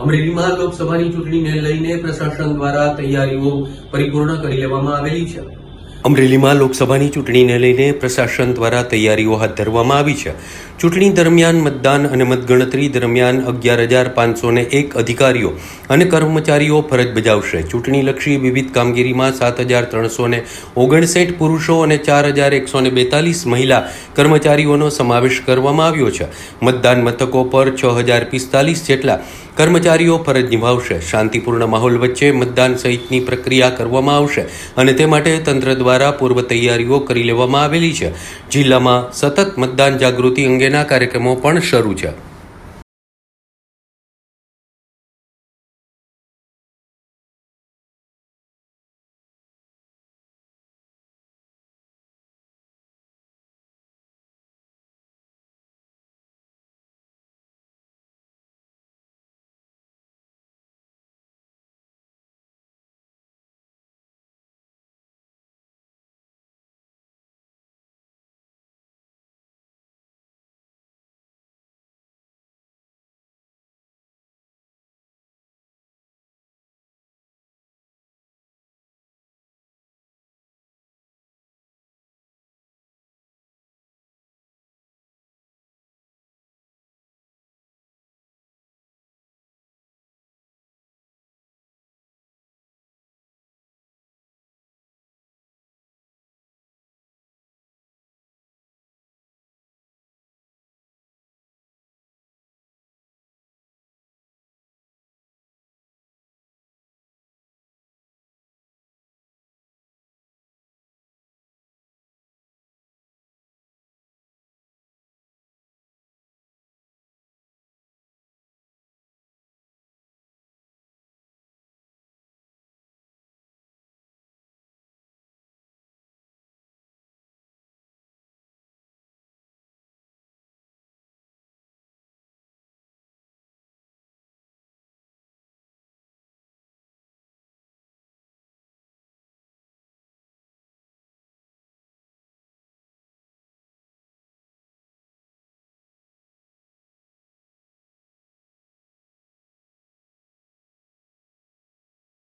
અમરેલીમાં લોકસભાની ચૂંટણીને લઈને પ્રશાસન દ્વારા તૈયારીઓ પરિપૂર્ણ કરી લેવામાં આવેલી છે. અમરેલીમાં લોકસભાની ચૂંટણીને લઈને પ્રશાસન દ્વારા તૈયારીઓ હાથ ધરવામાં આવી છે. ચૂંટણી દરમિયાન મતદાન અને મતગણતરી દરમિયાન અગિયાર હજાર પાંચસો ને એક અધિકારીઓ અને કર્મચારીઓ ફરજ બજાવશે. ચૂંટણીલક્ષી વિવિધ કામગીરીમાં સાત હજાર ત્રણસો ને ઓગણસાઠ પુરુષો અને ચાર હજાર એકસો ને બેતાલીસ મહિલા કર્મચારીઓનો સમાવેશ કરવામાં આવ્યો છે. મતદાન મથકો પર છ હજાર પિસ્તાલીસ જેટલા કર્મચારીઓ ફરજ નિભાવશે. શાંતિપૂર્ણ માહોલ વચ્ચે મતદાન સહિતની પ્રક્રિયા કરવામાં આવશે અને તે માટે તંત્ર દ્વારા પૂર્વ તૈયારીઓ કરી લેવામાં આવેલી છે. જિલ્લામાં સતત મતદાન જાગૃતિ અંગેના કાર્યક્રમો પણ શરૂ છે.